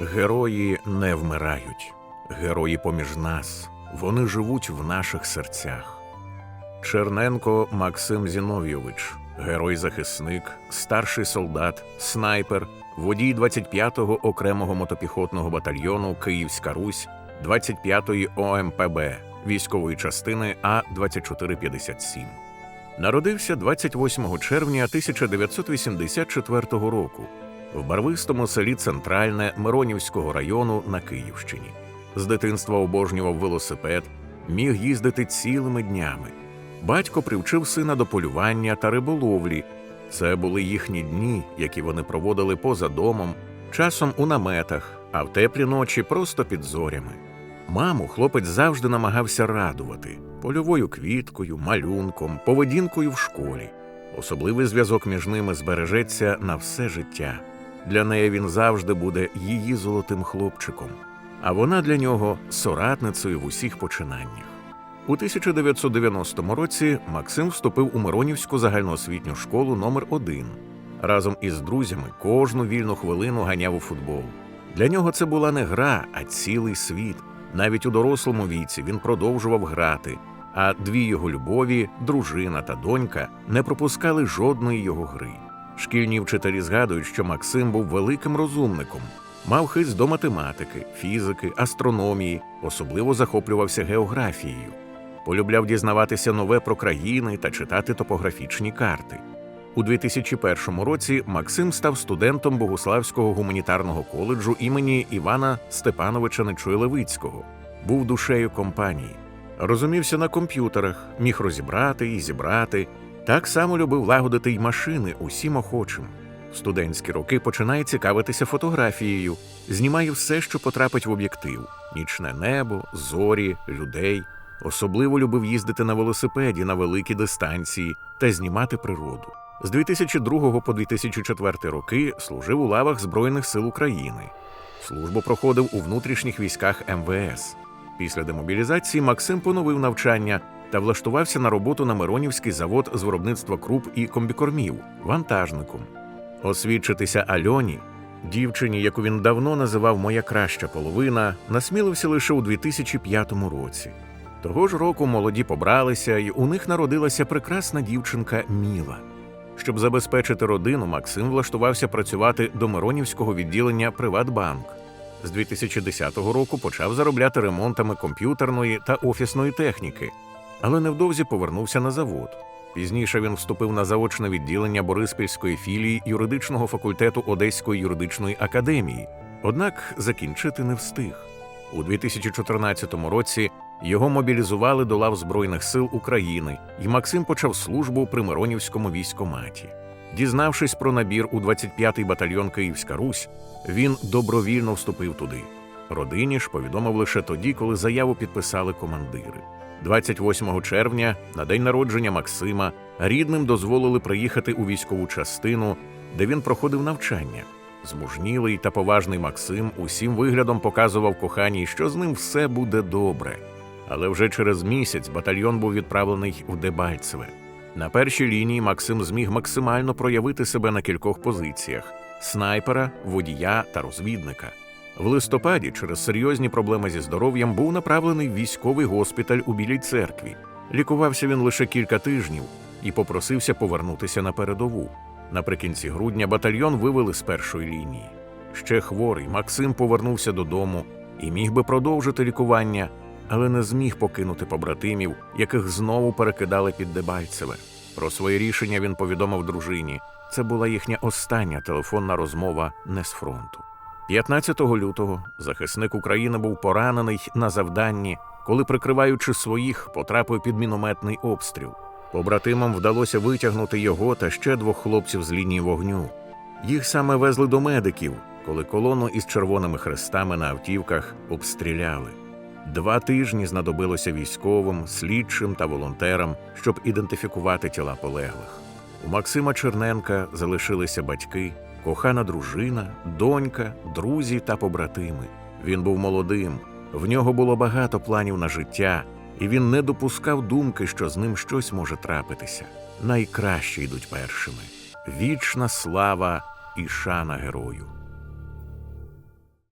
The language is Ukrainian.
Герої не вмирають, герої поміж нас, вони живуть в наших серцях. Черненко Максим Зіновійович, герой-захисник, старший солдат, снайпер, водій 25-го окремого мотопіхотного батальйону Київська Русь, 25-ї ОМПБ військової частини А 2457. Народився 28 червня 1984 року в барвистому селі Центральне Миронівського району на Київщині. З дитинства обожнював велосипед, міг їздити цілими днями. Батько привчив сина до полювання та риболовлі. Це були їхні дні, які вони проводили поза домом, часом у наметах, а в теплі ночі просто під зорями. Маму хлопець завжди намагався радувати польовою квіткою, малюнком, поведінкою в школі. Особливий зв'язок між ними збережеться на все життя. Для неї він завжди буде її золотим хлопчиком, а вона для нього соратницею в усіх починаннях. У 1990 році Максим вступив у Миронівську загальноосвітню школу номер 1 Разом із друзями кожну вільну хвилину ганяв у футбол. Для нього це була не гра, а цілий світ. Навіть у дорослому віці він продовжував грати, а дві його любові, дружина та донька, не пропускали жодної його гри. Шкільні вчителі згадують, що Максим був великим розумником, мав хист до математики, фізики, астрономії, особливо захоплювався географією, полюбляв дізнаватися нове про країни та читати топографічні карти. У 2001 році Максим став студентом Богуславського гуманітарного коледжу імені Івана Степановича Нечуй-Левицького, був душею компанії, розумівся на комп'ютерах, міг розібрати і зібрати. Так само любив лагодити й машини усім охочим. В студентські роки починає цікавитися фотографією, знімає все, що потрапить в об'єктив: нічне небо, зорі, людей. Особливо любив їздити на велосипеді на великі дистанції та знімати природу. З 2002 по 2004 роки служив у лавах Збройних сил України. Службу проходив у внутрішніх військах МВС. Після демобілізації Максим поновив навчання та влаштувався на роботу на Миронівський завод з виробництва круп і комбікормів вантажником. Освідчитися Альоні, дівчині, яку він давно називав моя краща половина, насмілився лише у 2005 році. Того ж року молоді побралися, і у них народилася прекрасна дівчинка Міла. Щоб забезпечити родину, Максим влаштувався працювати до Миронівського відділення Приватбанк. З 2010 року почав заробляти ремонтами комп'ютерної та офісної техніки, але невдовзі повернувся на завод. Пізніше він вступив на заочне відділення Бориспільської філії юридичного факультету Одеської юридичної академії, однак закінчити не встиг. У 2014 році його мобілізували до лав Збройних сил України, і Максим почав службу при Миронівському військоматі. Дізнавшись про набір у 25-й батальйон Київська Русь, він добровільно вступив туди. Родині ж повідомив лише тоді, коли заяву підписали командири. 28 червня, на день народження Максима, рідним дозволили приїхати у військову частину, де він проходив навчання. Змужнілий та поважний Максим усім виглядом показував коханій, що з ним все буде добре. Але вже через місяць батальйон був відправлений в Дебальцеве. На першій лінії Максим зміг максимально проявити себе на кількох позиціях: снайпера, водія та розвідника. В листопаді, через серйозні проблеми зі здоров'ям, був направлений в військовий госпіталь у Білій церкві. Лікувався він лише кілька тижнів і попросився повернутися на передову. Наприкінці грудня батальйон вивели з першої лінії. Ще хворий, Максим повернувся додому і міг би продовжити лікування, але не зміг покинути побратимів, яких знову перекидали під Дебальцеве. Про своє рішення він повідомив дружині. Це була їхня остання телефонна розмова не з фронту. 15 лютого захисник України був поранений на завданні, коли, прикриваючи своїх, потрапив під мінометний обстріл. Побратимам вдалося витягнути його та ще двох хлопців з лінії вогню. Їх саме везли до медиків, коли колону із червоними хрестами на автівках обстріляли. Два тижні знадобилося військовим, слідчим та волонтерам, щоб ідентифікувати тіла полеглих. У Максима Черненка залишилися батьки, кохана дружина, донька, друзі та побратими. Він був молодим, в нього було багато планів на життя, і він не допускав думки, що з ним щось може трапитися. Найкращі йдуть першими. Вічна слава і шана герою.